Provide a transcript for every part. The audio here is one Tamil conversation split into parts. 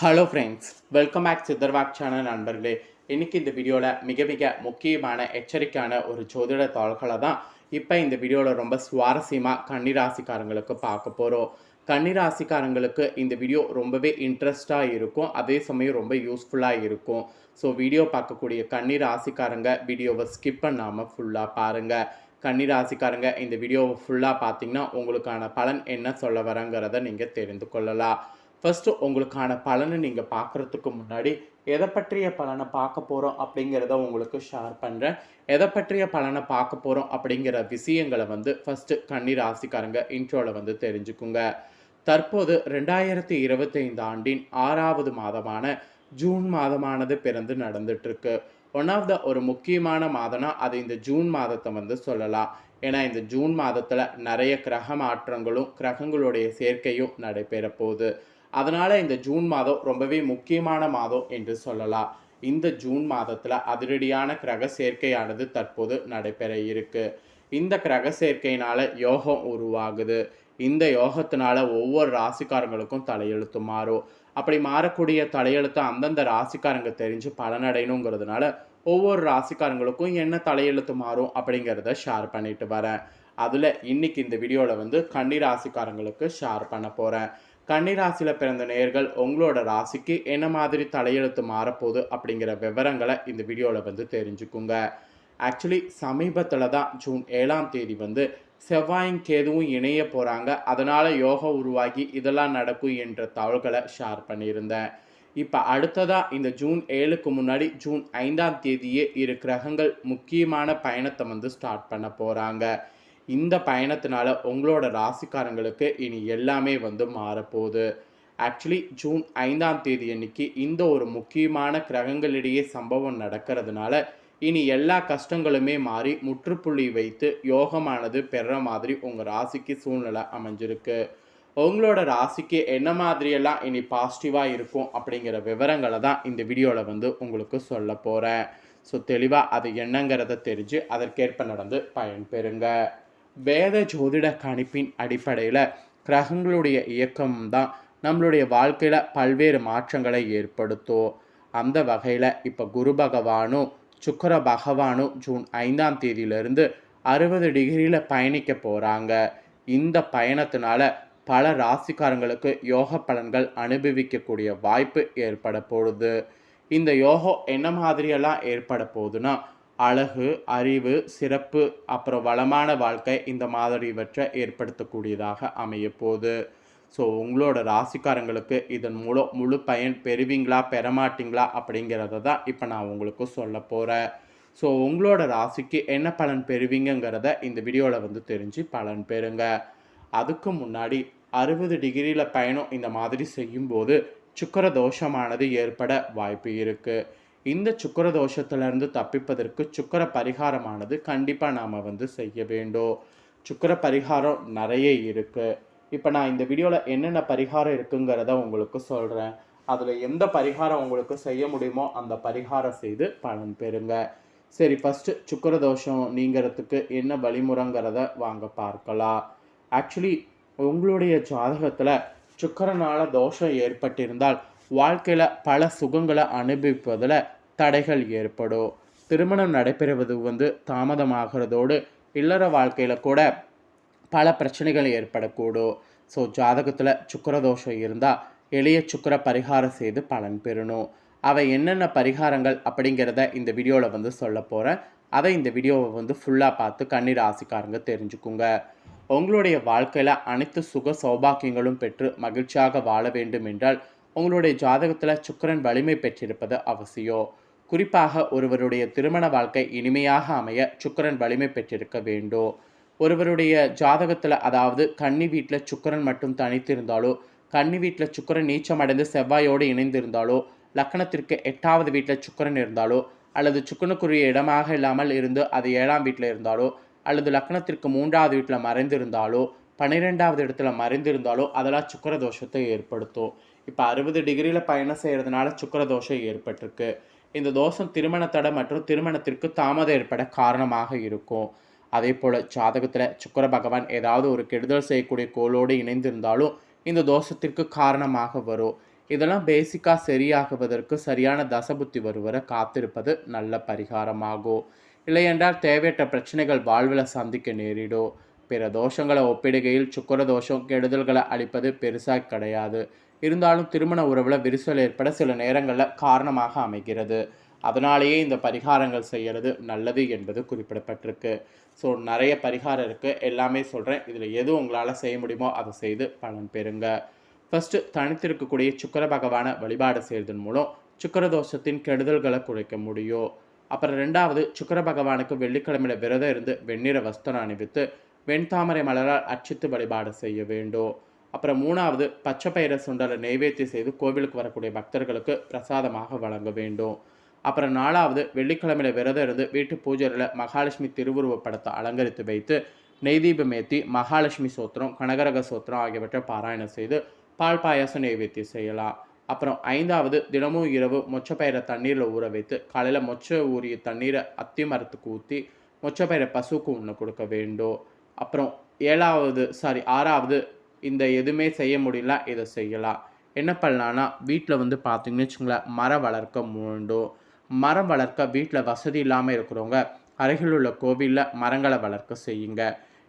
Hello friends welcome back சித்தர்வாக் channel நண்பர்களே. இன்றைக்கி இந்த வீடியோவில் மிக மிக முக்கியமான எச்சரிக்கையான ஒரு ஜோதிட தாள்களை தான் இப்போ இந்த வீடியோவில் ரொம்ப சுவாரஸ்யமாக கன்னிராசிக்காரங்களுக்கு பார்க்க போகிறோம் கன்னிராசிக்காரங்களுக்கு இந்த வீடியோ ரொம்பவே இன்ட்ரெஸ்டாக இருக்கும். அதே சமயம் ரொம்ப யூஸ்ஃபுல்லாக இருக்கும். ஸோ வீடியோ பார்க்கக்கூடிய கன்னிராசிக்காரங்க வீடியோவை ஸ்கிப் பண்ணாமல் ஃபுல்லாக பாருங்கள் கன்னிராசிக்காரங்க இந்த வீடியோவை ஃபுல்லாக பார்த்தீங்கன்னா உங்களுக்கான பலன் என்ன சொல்ல வரங்கிறத நீங்கள் தெரிந்து கொள்ளலாம். ஃபஸ்ட்டு உங்களுக்கான பலனை நீங்கள் பார்க்குறதுக்கு முன்னாடி எதை பற்றிய பலனை பார்க்க போகிறோம் அப்படிங்கிறத உங்களுக்கு ஷேர் பண்ணுறேன் எதை பற்றிய பலனை பார்க்க போகிறோம் அப்படிங்கிற விஷயங்களை வந்து ஃபஸ்ட்டு கண்ணீர் ராசிக்காரங்க இன்ட்ரோவில் வந்து தெரிஞ்சுக்குங்க. தற்போது ரெண்டாயிரத்தி இருபத்தைந்து ஆண்டின் ஆறாவது மாதமான ஜூன் மாதமானது பிறந்து நடந்துட்டுருக்கு. ஒன் ஆஃப் த ஒரு முக்கியமான மாதம்னா அது இந்த ஜூன் மாதத்தை வந்து சொல்லலாம். ஏன்னா இந்த ஜூன் மாதத்தில் நிறைய கிரக மாற்றங்களும் கிரகங்களுடைய சேர்க்கையும் நடைபெற போகுது. அதனால் இந்த ஜூன் மாதம் ரொம்பவே முக்கியமான மாதம் என்று சொல்லலாம். இந்த ஜூன் மாதத்தில் அதிரடியான கிரக சேர்க்கையானது தற்போது நடைபெற இருக்கு. இந்த கிரக சேர்க்கையினால் யோகம் உருவாகுது. இந்த யோகத்தினால ஒவ்வொரு ராசிக்காரங்களுக்கும் தலையெழுத்து மாறும். அப்படி மாறக்கூடிய தலையெழுத்து அந்தந்த ராசிக்காரங்க தெரிஞ்சு பலனடையணுங்கிறதுனால ஒவ்வொரு ராசிக்காரங்களுக்கும் என்ன தலையெழுத்து மாறும் அப்படிங்கிறத ஷேர் பண்ணிட்டு வரேன். அதில் இன்னைக்கு இந்த வீடியோவில் வந்து கன்னி ராசிக்காரங்களுக்கு ஷேர் பண்ண போகிறேன் கன்னிராசியில் பிறந்த நேர்கள் உங்களோட ராசிக்கு என்ன மாதிரி தலையெழுத்து மாறப்போகுது அப்படிங்கிற விவரங்களை இந்த வீடியோவில் வந்து தெரிஞ்சுக்குங்க. ஆக்சுவலி சமீபத்தில் தான் ஜூன் ஏழாம் தேதி வந்து செவ்வாயும் கேதுவும் இணைய போகிறாங்க அதனால் யோகா உருவாகி இதெல்லாம் நடக்கும் என்ற தகவல்களை ஷேர் பண்ணியிருந்தேன். இப்போ அடுத்ததாக இந்த ஜூன் ஏழுக்கு முன்னாடி ஜூன் ஐந்தாம் தேதியே இரு கிரகங்கள் முக்கியமான பயணத்தை வந்து ஸ்டார்ட் பண்ண போகிறாங்க இந்த பயணத்தினால உங்களோட ராசிக்காரங்களுக்கு இனி எல்லாமே வந்து மாறப்போகுது. ஆக்சுவலி ஜூன் ஐந்தாம் தேதி அன்னைக்கு இந்த ஒரு முக்கியமான கிரகங்களிடையே சம்பவம் நடக்கிறதுனால இனி எல்லா கஷ்டங்களுமே மாறி முற்றுப்புள்ளி வைத்து யோகமானது பெற மாதிரி உங்கள் ராசிக்கு சூழ்நிலை அமைஞ்சிருக்கு. உங்களோட ராசிக்கு என்ன மாதிரியெல்லாம் இனி பாசிட்டிவாக இருக்கும் அப்படிங்கிற விவரங்களை தான் இந்த வீடியோவில் வந்து உங்களுக்கு சொல்ல போகிறேன் ஸோ தெளிவாக அது என்னங்கிறத தெரிஞ்சு அதற்கேற்ப நடந்து பயன்பெறுங்க. வேத ஜோதிட கணிப்பின் அடிப்படையில் கிரகங்களுடைய இயக்கம் தான் நம்மளுடைய வாழ்க்கையில் பல்வேறு மாற்றங்களை ஏற்படுத்தும். அந்த வகையில் இப்போ குரு பகவானும் சுக்கர பகவானும் ஜூன் ஐந்தாம் தேதியிலிருந்து அறுபது டிகிரியில் பயணிக்க போகிறாங்க இந்த பயணத்தினால பல ராசிக்காரங்களுக்கு யோக பலன்கள் அனுபவிக்கக்கூடிய வாய்ப்பு ஏற்பட போகுது. இந்த யோகம் என்ன மாதிரியெல்லாம் ஏற்பட போகுதுன்னா அழகு அறிவு சிறப்பு அப்புறம் வளமான வாழ்க்கை இந்த மாதிரிவற்றை ஏற்படுத்தக்கூடியதாக அமையப்போகுது. ஸோ உங்களோட ராசிக்காரங்களுக்கு இதன் மூலம் முழு பயன் பெறுவீங்களா பெறமாட்டிங்களா அப்படிங்கிறத தான் இப்போ நான் உங்களுக்கு சொல்ல போகிறேன் ஸோ உங்களோட ராசிக்கு என்ன பலன் பெறுவீங்கங்கிறத இந்த வீடியோவில் வந்து தெரிஞ்சு பலன் பெறுங்க. அதுக்கு முன்னாடி அறுபது டிகிரியில் பயணம் இந்த மாதிரி செய்யும்போது சுக்கர தோஷமானது ஏற்பட வாய்ப்பு இருக்குது இந்த சுக்கர தோஷத்திலிருந்து தப்பிப்பதற்கு சுக்கர பரிகாரமானது கண்டிப்பாக நாம் வந்து செய்ய வேண்டும். சுக்கர பரிகாரம் நிறைய இருக்குது இப்போ நான் இந்த வீடியோவில் என்னென்ன பரிகாரம் இருக்குங்கிறத உங்களுக்கு சொல்கிறேன் அதில் எந்த பரிகாரம் உங்களுக்கு செய்ய முடியுமோ அந்த பரிகாரம் செய்து பலன் பெறுங்க. சரி ஃபஸ்ட்டு சுக்கர தோஷம் நீங்கிறதுக்கு என்ன வழிமுறைங்கிறத வாங்க பார்க்கலாம். ஆக்சுவலி உங்களுடைய ஜாதகத்தில் சுக்கரனால் தோஷம் ஏற்பட்டிருந்தால் வாழ்க்கையில் பல சுகங்களை அனுபவிப்பதில் தடைகள் ஏற்படும். திருமணம் நடைபெறுவது வந்து தாமதமாகிறதோடு இல்லற வாழ்க்கையில் கூட பல பிரச்சனைகள் ஏற்படக்கூடும். ஸோ ஜாதகத்தில் சுக்கரதோஷம் இருந்தால் எளிய சுக்கர பரிகாரம் செய்து பலன் பெறணும். அவை என்னென்ன பரிகாரங்கள் அப்படிங்கிறத இந்த வீடியோவில் வந்து சொல்ல போகிறேன் அதை இந்த வீடியோவை வந்து ஃபுல்லாக பார்த்து கண்ணீர் ஆசிக்காரங்க தெரிஞ்சுக்குங்க. உங்களுடைய வாழ்க்கையில் அனைத்து சுக சௌபாக்கியங்களும் பெற்று மகிழ்ச்சியாக வாழ வேண்டும் என்றால் உங்களுடைய ஜாதகத்தில் சுக்கரன் வலிமை பெற்றிருப்பது அவசியம். குறிப்பாக ஒருவருடைய திருமண வாழ்க்கை இனிமையாக அமைய சுக்கரன் வலிமை பெற்றிருக்க வேண்டும் ஒருவருடைய ஜாதகத்தில் அதாவது கன்னி வீட்டில் சுக்கரன் மட்டும் தனித்திருந்தாலோ கன்னி வீட்டில் சுக்கரன் நீச்சமடைந்து செவ்வாயோடு இணைந்திருந்தாலோ லக்கணத்திற்கு எட்டாவது வீட்டில் சுக்கரன் இருந்தாலோ அல்லது சுக்கரனுக்குரிய இடமாக இல்லாமல் இருந்து அது ஏழாம் வீட்டில் இருந்தாலோ அல்லது லக்னத்திற்கு மூன்றாவது வீட்டில் மறைந்திருந்தாலோ பன்னிரெண்டாவது இடத்துல மறைந்திருந்தாலோ அதெல்லாம் சுக்கர தோஷத்தை ஏற்படுத்தும். இப்போ அறுபது டிகிரியில் பயணம் செய்கிறதுனால சுக்கர தோஷம் ஏற்பட்டிருக்கு. இந்த தோஷம் திருமண தடை மற்றும் திருமணத்திற்கு தாமதம் ஏற்பட காரணமாக இருக்கும். அதே போல் ஜாதகத்தில் சுக்கர பகவான் ஏதாவது ஒரு கெடுதல் செய்யக்கூடிய கோளோடு இணைந்திருந்தாலும் இந்த தோஷத்திற்கு காரணமாக வரும். இதெல்லாம் பேசிக்காக சரியாகுவதற்கு சரியான தசபுத்தி வருவரை காத்திருப்பது நல்ல பரிகாரமாகும். இல்லையென்றால் தேவையற்ற பிரச்சனைகள் வாழ்வில் சந்திக்க நேரிடும். பிற தோஷங்களை ஒப்பிடுகையில் சுக்கர தோஷம் கெடுதல்களை அளிப்பது பெருசாக கிடையாது. இருந்தாலும் திருமண உறவில் விரிசல் ஏற்பட சில நேரங்களில் காரணமாக அமைகிறது. அதனாலேயே இந்த பரிகாரங்கள் செய்கிறது நல்லது என்பது குறிப்பிடப்பட்டிருக்கு. ஸோ நிறைய பரிகாரம் இருக்குது எல்லாமே சொல்கிறேன் இதில் எது உங்களால் செய்ய முடியுமோ அதை செய்து பலன் பெறுங்க. ஃபஸ்ட்டு தனித்திருக்கக்கூடிய சுக்கர பகவானை வழிபாடு செய்வதன் மூலம் சுக்கரதோஷத்தின் கெடுதல்களை குறைக்க முடியும். அப்புறம் ரெண்டாவது சுக்கர பகவானுக்கு வெள்ளிக்கிழமையில விரதம் இருந்து வெண்ணிற வஸ்திரம் அணிவித்து வெண்தாமரை மலரால் அர்ச்சித்து வழிபாடு செய்ய வேண்டும். அப்புறம் மூணாவது பச்சை பயிரை சுண்டலை நெய்வேத்தியம் செய்து கோவிலுக்கு வரக்கூடிய பக்தர்களுக்கு பிரசாதமாக வழங்க வேண்டும். அப்புறம் நாலாவது வெள்ளிக்கிழமையில விரதம் இருந்து வீட்டு பூஜையில் மகாலட்சுமி திருவுருவப் படத்தை அலங்கரித்து வைத்து நெய்தீபம் ஏற்றி மகாலட்சுமி சோத்திரம் கனகரக சோத்திரம் ஆகியவற்றை பாராயணம் செய்து பால் பாயாசம் நெய்வேத்தியம் செய்யலாம். அப்புறம் ஐந்தாவது தினமும் இரவு மொச்சப்பயிரை தண்ணீரில் ஊற வைத்து காலையில் மொச்சை ஊறிய தண்ணீரை அத்தி மரத்துக்கு ஊற்றி மொச்சப்பயிரை பசுக்கு ஒன்று கொடுக்க வேண்டும். அப்புறம் ஏழாவது சாரி ஆறாவது இந்த எதுவுமே செய்ய முடியல இதை செய்யலாம் என்ன பண்ணலான்னா வீட்டில் வந்து பார்த்தீங்கன்னு வச்சுங்களேன் மரம் வளர்க்க முண்டும் மரம் வளர்க்க வீட்டில் வசதி இல்லாமல் இருக்கிறவங்க அருகில் உள்ள கோவிலில் மரங்களை வளர்க்க செய்யுங்க.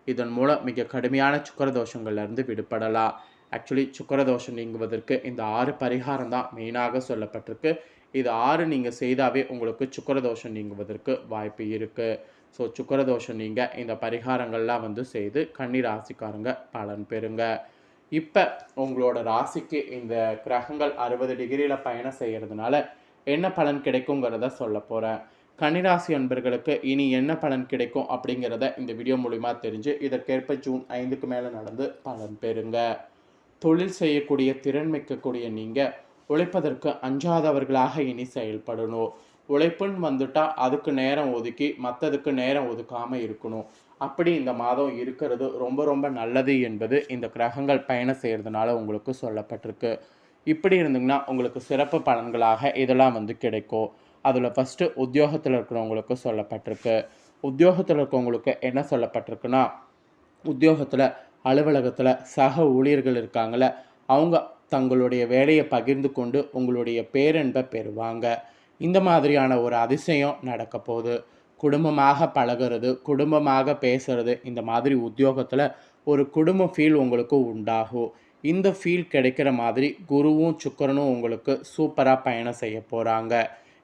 இதன் மூலம் மிக கடுமையான சுக்கரதோஷங்கள்லேருந்து விடுபடலாம். ஆக்சுவலி சுக்கர தோஷம் நீங்குவதற்கு இந்த ஆறு பரிகாரம் தான் மெயினாக சொல்லப்பட்டிருக்கு. இது ஆறு நீங்கள் செய்தாவே உங்களுக்கு சுக்கரதோஷம் நீங்குவதற்கு வாய்ப்பு இருக்குது ஸோ சுக்கரதோஷம் நீங்கள் இந்த பரிகாரங்கள்லாம் வந்து செய்து கன்னி ராசிக்காரங்க பலன் பெறுங்க. இப்போ உங்களோட ராசிக்கு இந்த கிரகங்கள் அறுபது டிகிரியில் பயணம் செய்கிறதுனால என்ன பலன் கிடைக்குங்கிறத சொல்ல போகிறேன் கன்னிராசி அன்பர்களுக்கு இனி என்ன பலன் கிடைக்கும் அப்படிங்கிறத இந்த வீடியோ மூலிமா தெரிஞ்சு இதற்கேற்ப ஜூன் ஐந்துக்கு மேலே நடந்து பலன் பெறுங்க. தொழில் செய்யக்கூடிய திறன் மிக்கக்கூடிய நீங்கள் உழைப்பதற்கு அஞ்சாதவர்களாக இனி செயல்படணும். உழைப்புன்னு வந்துட்டால் அதுக்கு நேரம் ஒதுக்கி மற்றதுக்கு நேரம் ஒதுக்காமல் இருக்கணும். அப்படி இந்த மாதம் இருக்கிறது ரொம்ப ரொம்ப நல்லது என்பது இந்த கிரகங்கள் பயணம் செய்கிறதுனால உங்களுக்கு சொல்லப்பட்டிருக்கு. இப்படி இருந்தீங்கன்னா உங்களுக்கு சிறப்பு பலன்களாக இதெல்லாம் வந்து கிடைக்கும். அதில் ஃபஸ்ட்டு உத்தியோகத்தில் இருக்கிறவங்களுக்கு சொல்லப்பட்டிருக்கு. உத்தியோகத்தில் இருக்கிறவங்களுக்கு என்ன சொல்லப்பட்டிருக்குன்னா உத்தியோகத்தில் அலுவலகத்தில் சக ஊழியர்கள் இருக்காங்கள அவங்க தங்களுடைய வேலையை பகிர்ந்து கொண்டு உங்களுடைய பேரன்பை பெறுவாங்க. இந்த மாதிரியான ஒரு அதிசயம் நடக்க போகுது. குடும்பமாக பழகிறது குடும்பமாக பேசுறது இந்த மாதிரி உத்தியோகத்தில் ஒரு குடும்ப ஃபீல் உங்களுக்கு உண்டாகும். இந்த ஃபீல் கிடைக்கிற மாதிரி குருவும் சுக்கரனும் உங்களுக்கு சூப்பராக பயணம் செய்ய போகிறாங்க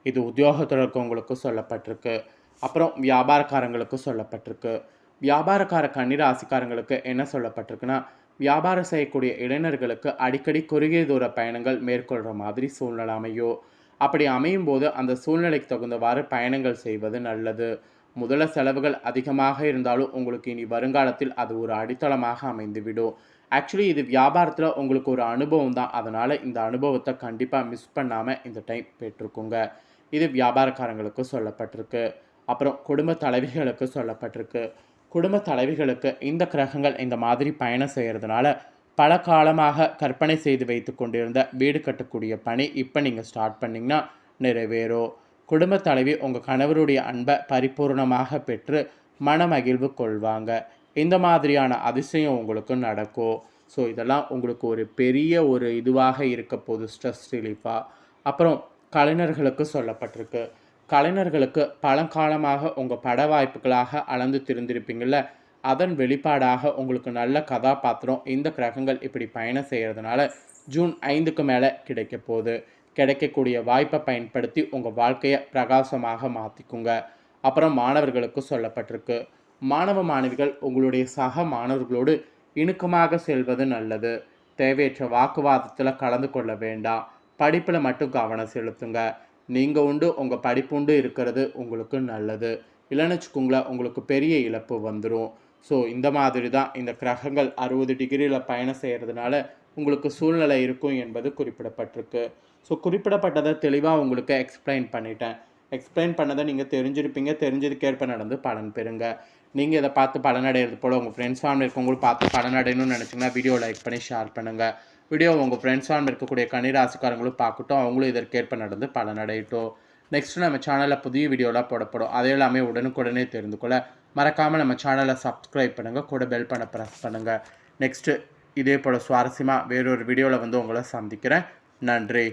இது உத்தியோகத்தில் இருக்கவங்களுக்கு சொல்லப்பட்டிருக்கு. அப்புறம் வியாபாரக்காரங்களுக்கு சொல்லப்பட்டிருக்கு. வியாபாரக்கார கன்னிராசிக்காரங்களுக்கு என்ன சொல்லப்பட்டிருக்குன்னா வியாபாரம் செய்யக்கூடிய இளைஞர்களுக்கு அடிக்கடி குறுகிய தூர பயணங்கள் மேற்கொள்கிற மாதிரி சூழ்நிலை அமையும். அப்படி அமையும் போது அந்த சூழ்நிலைக்கு தகுந்தவாறு பயணங்கள் செய்வது நல்லது. முதல செலவுகள் அதிகமாக இருந்தாலும் உங்களுக்கு இனி வருங்காலத்தில் அது ஒரு அடித்தளமாக அமைந்துவிடும். ஆக்சுவலி இது வியாபாரத்தில் உங்களுக்கு ஒரு அனுபவம் தான். அதனால் இந்த அனுபவத்தை கண்டிப்பாக மிஸ் பண்ணாமல் இந்த டைம் பெற்றுக்கோங்க. இது வியாபாரக்காரங்களுக்கு சொல்லப்பட்டிருக்கு. அப்புறம் குடும்ப தலைவிகளுக்கு சொல்லப்பட்டிருக்கு. குடும்ப தலைவிகளுக்கு இந்த கிரகங்கள் இந்த மாதிரி பயணம் செய்கிறதுனால பல காலமாக கற்பனை செய்து வைத்து கொண்டிருந்த வீடு கட்டக்கூடிய பணி இப்போ நீங்கள் ஸ்டார்ட் பண்ணிங்கன்னா நிறைவேறும். குடும்ப தலைவி உங்கள் கணவருடைய அன்பை பரிபூர்ணமாக பெற்று மனமகிழ்வு கொள்வாங்க. இந்த மாதிரியான அதிசயம் உங்களுக்கு நடக்கும். ஸோ இதெல்லாம் உங்களுக்கு ஒரு பெரிய ஒரு இதுவாக இருக்க போகுது ஸ்ட்ரெஸ் ரிலீஃபாக அப்புறம் கலைஞர்களுக்கு சொல்லப்பட்டிருக்கு. கலைஞர்களுக்கு பழங்காலமாக உங்கள் பட வாய்ப்புகளாக அளந்து திருந்திருப்பீங்கள அதன் வெளிப்பாடாக உங்களுக்கு நல்ல கதாபாத்திரம் இந்த கிரகங்கள் இப்படி பயணம் செய்கிறதுனால ஜூன் ஐந்துக்கு மேலே கிடைக்க போகுது. கிடைக்கக்கூடிய வாய்ப்பை பயன்படுத்தி உங்கள் வாழ்க்கையை பிரகாசமாக மாற்றிக்குங்க அப்புறம் மாணவர்களுக்கு சொல்லப்பட்டிருக்கு. மாணவ மாணவிகள் உங்களுடைய சக மாணவர்களோடு இணுக்கமாக செல்வது நல்லது. தேவையற்ற வாக்குவாதத்தில் கலந்து கொள்ள வேண்டாம். படிப்பில் மட்டும் கவனம் செலுத்துங்க. நீங்கள் உண்டு உங்கள் படிப்புண்டு இருக்கிறது உங்களுக்கு நல்லது. இல்லைன்னு வச்சுக்கோங்களேன் உங்களுக்கு பெரிய இழப்பு வந்துடும் ஸோ இந்த மாதிரி தான் இந்த கிரகங்கள் அறுபது டிகிரியில் பயணம் செய்கிறதுனால உங்களுக்கு சூழ்நிலை இருக்கும் என்பது குறிப்பிடப்பட்டிருக்கு. ஸோ குறிப்பிடப்பட்டதை தெளிவாக உங்களுக்கு எக்ஸ்பிளைன் பண்ணிட்டேன். எக்ஸ்பிளைன் பண்ணதை நீங்கள் தெரிஞ்சிருப்பீங்க. தெரிஞ்சதுக்கேற்ப நடந்து பலன் பெறுங்க. நீங்கள் இதை பார்த்து பலனடைகிறது போல் உங்கள் ஃப்ரெண்ட்ஸ் ஃபேமிலி இருக்கவங்களும் பார்த்து பலனடையணும்னு நினச்சிங்கன்னா வீடியோ லைக் பண்ணி ஷேர் பண்ணுங்கள் வீடியோ உங்கள் ஃப்ரெண்ட்ஸாக இருக்கக்கூடிய கன்னிராசிக்காரங்களும் பார்க்கட்டும். அவங்களும் இதற்கேற்ப நடந்து பலனடையட்டும் நெக்ஸ்ட்டு நம்ம சேனலில் புதிய வீடியோலாம் போடப்படும் அதையெல்லாமே எல்லாமே உடனுக்குடனே தெரிந்து கொள்ள மறக்காமல் நம்ம சேனலை சப்ஸ்கிரைப் பண்ணுங்கள் கூட பெல் பண்ண ப்ரெஸ் பண்ணுங்கள் நெக்ஸ்ட்டு இதே போல் சுவாரஸ்யமாக வேறொரு வீடியோவில் வந்து உங்களை சந்திக்கிறேன். நன்றி.